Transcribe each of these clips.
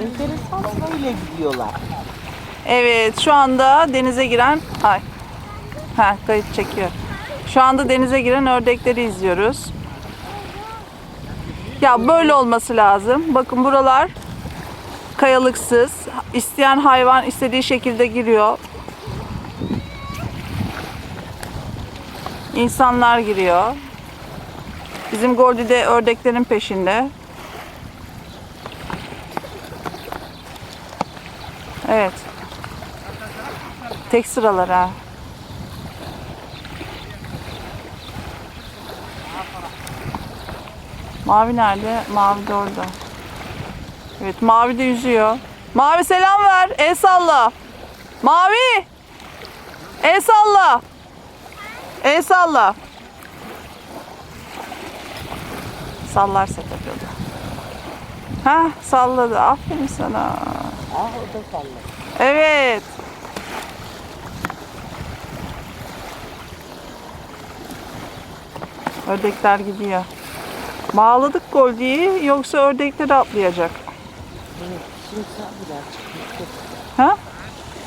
Enteresan böyle gidiyorlar. Evet şu anda denize giren ay ha kayıt çekiyor. Şu anda denize giren ördekleri izliyoruz. Ya böyle olması lazım. Bakın buralar kayalıksız. İsteyen hayvan istediği şekilde giriyor. İnsanlar giriyor. Bizim Gordi de ördeklerin peşinde. Evet. Tek sıralar ha. Mavi nerede? Mavi de orada. Evet Mavi de yüzüyor. Mavi selam ver. El salla. Mavi. El salla. El salla. Sallarsa tabii o da. Ha salladı. Aferin sana. Ah o da salla. Evet. Ördekler gidiyor. Bağladık Goldie'yi yoksa ördekler atlayacak. Evet, şimdi sağ birazcık girsin. Ha?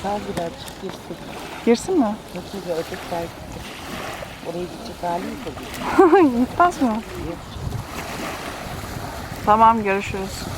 Sağ birazcık girsin. Girsin mi? Ödek var gitti. Oraya gidecek hali mi tabii? Gitmez mi? Yok. Tamam görüşürüz.